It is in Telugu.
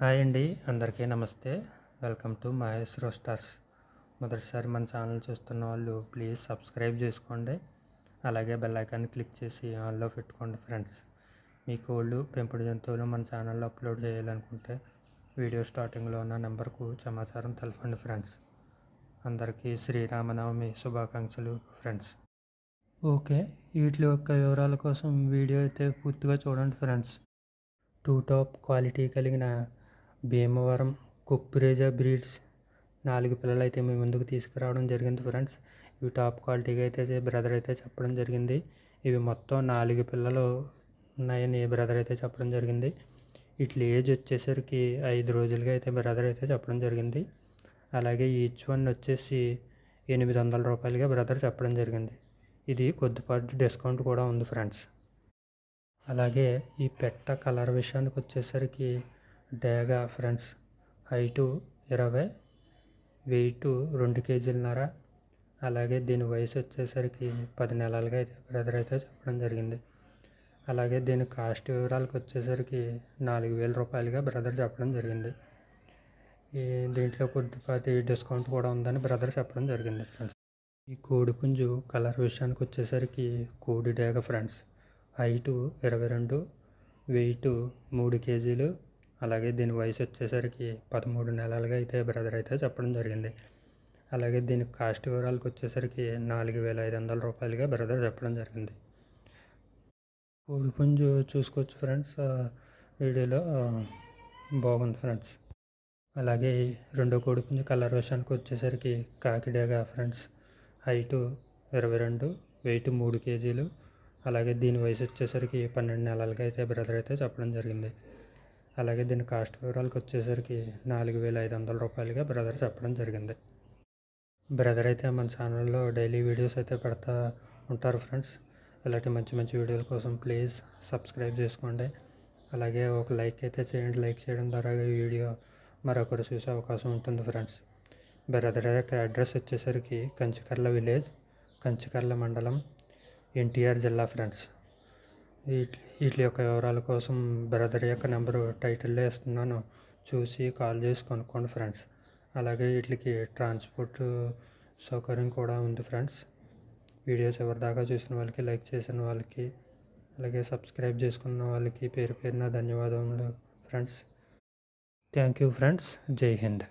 హాయ్ అండి అందరికీ నమస్తే. Welcome to Mahesh roasters. మొదటిసారి మన ఛానల్ చూస్తున్న వాళ్ళు ప్లీజ్ సబ్స్క్రైబ్ చేసుకోండి. అలాగే బెల్ ఐకాన్ క్లిక్ చేసి ఆన్లో పెట్టుకోండి ఫ్రెండ్స్. మీ కోళ్ళు పెంపుడు జంతువులు మన ఛానల్లో అప్లోడ్ చేయాలనుకుంటే వీడియో స్టార్టింగ్లో ఉన్న నెంబర్కు సమాచారం తెలపండి ఫ్రెండ్స్. అందరికీ శ్రీరామనవమి శుభాకాంక్షలు ఫ్రెండ్స్. ఓకే వీటి యొక్క వివరాల కోసం వీడియో అయితే పూర్తిగా చూడండి ఫ్రెండ్స్. టూ టాప్ క్వాలిటీ కలిగిన భీమవరం కుప్రేజా బ్రీడ్స్ నాలుగు పిల్లలు అయితే మీ ముందుకు తీసుకురావడం జరిగింది ఫ్రెండ్స్. ఇవి టాప్ క్వాలిటీగా అయితే బ్రదర్ అయితే చెప్పడం జరిగింది. ఇవి మొత్తం నాలుగు పిల్లలు ఉన్నాయని బ్రదర్ అయితే చెప్పడం జరిగింది. ఇట్ల ఏజ్ వచ్చేసరికి ఐదు రోజులుగా అయితే బ్రదర్ అయితే చెప్పడం జరిగింది. అలాగే ఈచ్ వన్ వచ్చేసి ఎనిమిది వందల రూపాయలుగా బ్రదర్ చెప్పడం జరిగింది. ఇది కొద్దిపాటు డిస్కౌంట్ కూడా ఉంది ఫ్రెండ్స్. అలాగే ఈ పెట్ట కలర్ విషయానికి వచ్చేసరికి డేగా ఫ్రెండ్స్ హైటు ఇరవై వెయిట్ రెండు కేజీలన్నర. అలాగే దీని వయసు వచ్చేసరికి పది నెలలుగా అయితే బ్రదర్ అయితే చెప్పడం జరిగింది. అలాగే దీని కాస్ట్ వివరాలకు వచ్చేసరికి నాలుగు వేల రూపాయలుగా బ్రదర్ చెప్పడం జరిగింది. ఈ దీంట్లో కొద్దిపాటి డిస్కౌంట్ కూడా ఉందని బ్రదర్ చెప్పడం జరిగింది ఫ్రెండ్స్. ఈ కోడిపుంజు కలర్ విషయానికి వచ్చేసరికి కోడి డేగ ఫ్రెండ్స్ హైటు ఇరవై రెండు వెయిట్ మూడు కేజీలు అలాగే దీని వయసు వచ్చేసరికి పదమూడు నెలలుగా అయితే బ్రదర్ అయితే చెప్పడం జరిగింది. అలాగే దీని కాస్ట్ వివరాలకు వచ్చేసరికి నాలుగు వేల ఐదు వందల రూపాయలుగా బ్రదర్ చెప్పడం జరిగింది. కోడిపుంజు చూసుకోవచ్చు ఫ్రెండ్స్. వీడియోలో బాగుంది ఫ్రెండ్స్. అలాగే రెండో కోడిపుంజు కలర్ విషయానికి వచ్చేసరికి కాకిడేగా ఫ్రెండ్స్. హైటు ఇరవై రెండు వెయిట్ మూడు కేజీలు. అలాగే దీని వయసు వచ్చేసరికి పన్నెండు నెలలకి అయితే బ్రదర్ అయితే చెప్పడం జరిగింది. అలాగే దీని కాస్ట్ వివరాలకు వచ్చేసరికి నాలుగు వేల ఐదు వందల రూపాయలుగా బ్రదర్ చెప్పడం జరిగింది. బ్రదర్ అయితే మన ఛానల్లో డైలీ వీడియోస్ అయితే పెడతా ఉంటారు ఫ్రెండ్స్. ఇలాంటి మంచి మంచి వీడియోల కోసం ప్లీజ్ సబ్స్క్రైబ్ చేసుకోండి. అలాగే ఒక లైక్ అయితే చేయండి. లైక్ చేయడం ద్వారా ఈ వీడియో మరొకరు చూసే అవకాశం ఉంటుంది ఫ్రెండ్స్. బ్రదర్ యొక్క అడ్రస్ వచ్చేసరికి కంచికర్ల విలేజ్ కంచికర్ల మండలం ఎన్టీఆర్ జిల్లా ఫ్రెండ్స్. వీటి యొక్క వివరాల కోసం బ్రదర్ యొక్క నెంబరు టైటిల్లో ఇస్తున్నాను చూసి కాల్ చేసి కొనుక్కోండి ఫ్రెండ్స్. అలాగే వీటికి ట్రాన్స్పోర్ట్ సౌకర్యం కూడా ఉంది ఫ్రెండ్స్. వీడియోస్ ఎవరిదాకా చూసిన వాళ్ళకి లైక్ చేసిన వాళ్ళకి అలాగే సబ్స్క్రైబ్ చేసుకున్న వాళ్ళకి పేరు పేరున ధన్యవాదములు ఫ్రెండ్స్. Thank you friends. జై హింద్.